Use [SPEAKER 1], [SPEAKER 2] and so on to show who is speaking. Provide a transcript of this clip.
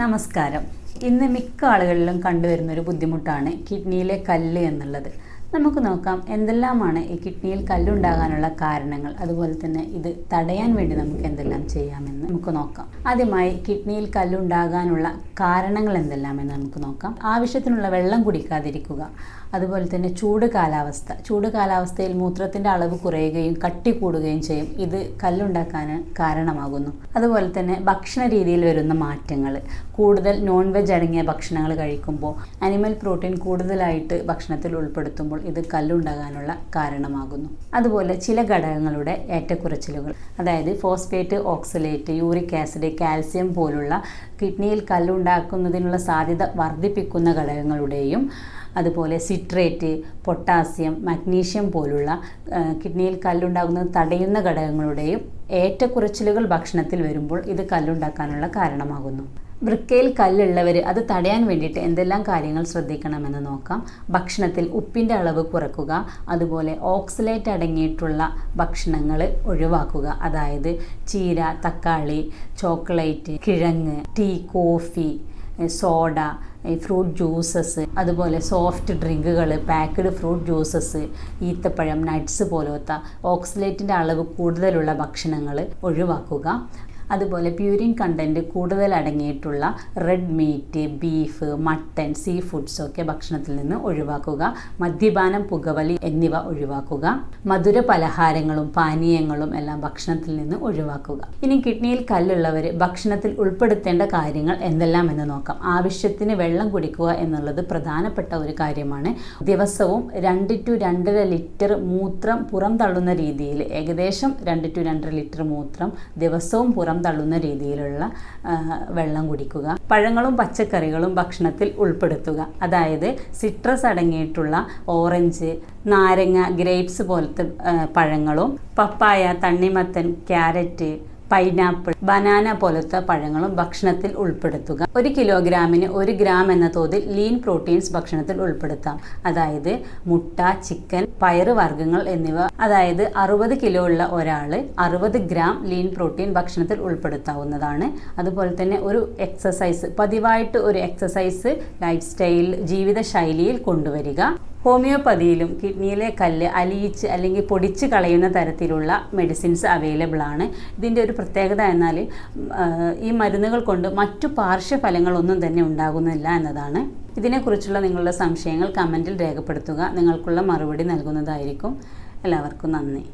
[SPEAKER 1] നമസ്കാരം. ഇന്ന് മിക്ക ആളുകളിലും കണ്ടുവരുന്ന ഒരു ബുദ്ധിമുട്ടാണ് കിഡ്നിയിലെ കല്ല് എന്നുള്ളത്. നമുക്ക് നോക്കാം എന്തെല്ലാമാണ് ഈ കിഡ്നിയിൽ കല്ലുണ്ടാകാനുള്ള കാരണങ്ങൾ. അതുപോലെ തന്നെ ഇത് തടയാൻ വേണ്ടി നമുക്ക് എന്തെല്ലാം ചെയ്യാമെന്ന് നമുക്ക് നോക്കാം. ആദ്യമായി കിഡ്നിയിൽ കല്ലുണ്ടാകാനുള്ള കാരണങ്ങൾ എന്തെല്ലാമെന്ന് നമുക്ക് നോക്കാം. ആവശ്യത്തിനുള്ള വെള്ളം കുടിക്കാതിരിക്കുക. അതുപോലെ തന്നെ ചൂട് കാലാവസ്ഥ. ചൂട് കാലാവസ്ഥയിൽ മൂത്രത്തിന്റെ അളവ് കുറയുകയും കട്ടി കൂടുകയും ചെയ്യും. ഇത് കല്ലുണ്ടാക്കാൻ കാരണമാകുന്നു. അതുപോലെ തന്നെ ഭക്ഷണ രീതിയിൽ വരുന്ന മാറ്റങ്ങൾ. കൂടുതൽ നോൺ വെജ് അടങ്ങിയ ഭക്ഷണങ്ങൾ കഴിക്കുമ്പോൾ അനിമൽ പ്രോട്ടീൻ കൂടുതലായിട്ട് ഭക്ഷണത്തിൽ ഉൾപ്പെടുത്തുമ്പോൾ ഇത് കല്ലുണ്ടാകാനുള്ള കാരണമാകുന്നു. അതുപോലെ ചില ഘടകങ്ങളുടെ ഏറ്റക്കുറച്ചിലുകൾ അതായത് phosphate oxalate uric acid calcium പോലുള്ള കിഡ്നിയിൽ കല്ലുണ്ടാക്കുന്നതിനുള്ള സാധ്യത വർദ്ധിപ്പിക്കുന്ന ഘടകങ്ങളുടെയും അതുപോലെ സിട്രേറ്റ് പൊട്ടാസ്യം മഗ്നീഷ്യം പോലുള്ള കിഡ്നിയിൽ കല്ലുണ്ടാകുന്നത് തടയുന്ന ഘടകങ്ങളുടെയും ഏറ്റക്കുറച്ചിലുകൾ ഭക്ഷണത്തിൽ വരുമ്പോൾ ഇത് കല്ലുണ്ടാക്കാനുള്ള കാരണമാകുന്നു. വൃക്കയിൽ കല്ലുള്ളവർ അത് തടയാൻ വേണ്ടിയിട്ട് എന്തെല്ലാം കാര്യങ്ങൾ ശ്രദ്ധിക്കണമെന്ന് നോക്കാം. ഭക്ഷണത്തിൽ ഉപ്പിന്റെ അളവ് കുറക്കുക അതുപോലെ ഓക്സലേറ്റ് അടങ്ങിയിട്ടുള്ള ഭക്ഷണങ്ങൾ ഒഴിവാക്കുക. അതായത് ചീര തക്കാളി ചോക്ലേറ്റ് കിഴങ്ങ് tea coffee soda fruit juices അതുപോലെ സോഫ്റ്റ് ഡ്രിങ്കുകൾ പാക്ക്ഡ് ഫ്രൂട്ട് ജ്യൂസസ് ഈത്തപ്പഴം നട്ട്സ് പോലത്തെ ഓക്സലേറ്റിന്റെ അളവ് കൂടുതലുള്ള ഭക്ഷണങ്ങൾ ഒഴിവാക്കുക. അതുപോലെ പ്യൂരിൻ കണ്ടന്റ് കൂടുതൽ അടങ്ങിയിട്ടുള്ള red meat beef mutton sea foods ഒക്കെ ഭക്ഷണത്തിൽ നിന്ന് ഒഴിവാക്കുക മദ്യപാനം പുകവലി എന്നിവ ഒഴിവാക്കുക മധുര പലഹാരങ്ങളും പാനീയങ്ങളും എല്ലാം ഭക്ഷണത്തിൽ നിന്ന് ഒഴിവാക്കുക. ഇനി കിഡ്നിയിൽ കല്ലുള്ളവർ ഭക്ഷണത്തിൽ ഉൾപ്പെടുത്തേണ്ട കാര്യങ്ങൾ എന്തെല്ലാം എന്ന് നോക്കാം. ആവശ്യത്തിന് വെള്ളം കുടിക്കുക എന്നുള്ളത് പ്രധാനപ്പെട്ട ഒരു കാര്യമാണ്. ദിവസവും രണ്ട് ടു രണ്ടര ലിറ്റർ മൂത്രം പുറം തള്ളുന്ന രീതിയിൽ ഏകദേശം രണ്ട് ടു രണ്ടര ലിറ്റർ മൂത്രം ദിവസവും പുറം തള്ളുന്ന രീതിയിലുള്ള വെള്ളം കുടിക്കുക. പഴങ്ങളും പച്ചക്കറികളും ഭക്ഷണത്തിൽ ഉൾപ്പെടുത്തുക. അതായത് സിട്രസ് അടങ്ങിയിട്ടുള്ള ഓറഞ്ച് നാരങ്ങ ഗ്രേപ്സ് പോലത്തെ പഴങ്ങളും പപ്പായ തണ്ണിമത്തൻ ക്യാരറ്റ് പൈനാപ്പിൾ ബനാന പോലത്തെ പഴങ്ങളും ഭക്ഷണത്തിൽ ഉൾപ്പെടുത്തുക. ഒരു കിലോഗ്രാമിന് ഒരു ഗ്രാം എന്ന തോതിൽ ലീൻ പ്രോട്ടീൻസ് ഭക്ഷണത്തിൽ ഉൾപ്പെടുത്താം. അതായത് മുട്ട ചിക്കൻ പയറ് വർഗങ്ങൾ എന്നിവ. അതായത് അറുപത് കിലോ ഉള്ള ഒരാൾ അറുപത് ഗ്രാം ലീൻ പ്രോട്ടീൻ ഭക്ഷണത്തിൽ ഉൾപ്പെടുത്താവുന്നതാണ്. അതുപോലെ തന്നെ ഒരു എക്സസൈസ് പതിവായിട്ട് ഒരു എക്സസൈസ് ലൈഫ് സ്റ്റൈൽ ജീവിത ശൈലിയിൽ കൊണ്ടുവരിക. ഹോമിയോപ്പതിയിലും കിഡ്നിയിലെ കല്ല് അലിയിച്ച് അല്ലെങ്കിൽ പൊടിച്ച് കളയുന്ന തരത്തിലുള്ള മെഡിസിൻസ് അവൈലബിൾ ആണ്. ഇതിന്റെ ഒരു പ്രത്യേകത എന്നാൽ ഈ മരുന്നുകൾ കൊണ്ട് മറ്റു പാർശ്വഫലങ്ങളൊന്നും തന്നെ ഉണ്ടാകുന്നില്ല എന്നതാണ്. ഇതിനെക്കുറിച്ചുള്ള നിങ്ങളുടെ സംശയങ്ങൾ കമന്റിൽ രേഖപ്പെടുത്തുക. നിങ്ങൾക്കുള്ള മറുപടി നൽകുന്നതായിരിക്കും. എല്ലാവർക്കും നന്ദി.